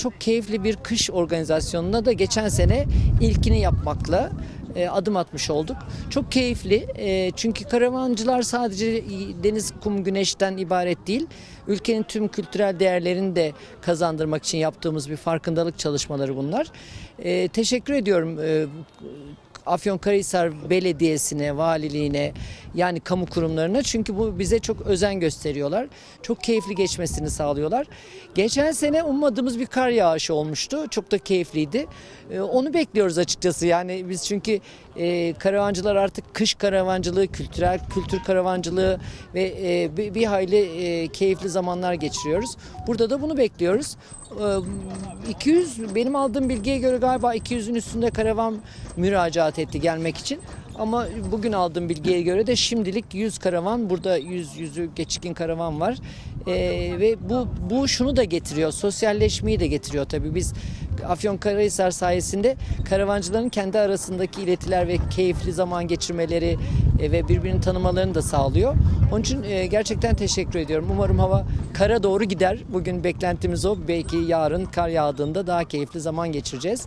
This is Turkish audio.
Çok keyifli bir kış organizasyonuna da geçen sene ilkini yapmakla e, adım atmış olduk. Çok keyifli e, çünkü karavancılar sadece deniz, kum, güneşten ibaret değil. Ülkenin tüm kültürel değerlerini de kazandırmak için yaptığımız bir farkındalık çalışmaları bunlar. E, teşekkür ediyorum e, Afyonkarahisar Belediyesi'ne, valiliğine yani kamu kurumlarına çünkü bu bize çok özen gösteriyorlar. Çok keyifli geçmesini sağlıyorlar. Geçen sene ummadığımız bir kar yağışı olmuştu. Çok da keyifliydi. Ee, Onu bekliyoruz açıkçası. Yani biz çünkü e, karavancılar artık kış karavancılığı, kültürel kültür karavancılığı ve e, bir, hayli e, keyifli zamanlar geçiriyoruz. Burada da bunu bekliyoruz. Ee, 200 benim aldığım bilgiye göre galiba 200'ün üstünde karavan müracaat etti gelmek için. Ama bugün aldığım bilgiye göre de şimdilik 100 karavan burada 100 yüzü geçkin karavan var. Ee, ve bu bu şunu da getiriyor. Sosyalleşmeyi de getiriyor tabii. Biz Afyonkarahisar sayesinde karavancıların kendi arasındaki iletiler ve keyifli zaman geçirmeleri e, ve birbirini tanımalarını da sağlıyor. Onun için e, gerçekten teşekkür ediyorum. Umarım hava kara doğru gider. Bugün beklentimiz o. Belki yarın kar yağdığında daha keyifli zaman geçireceğiz.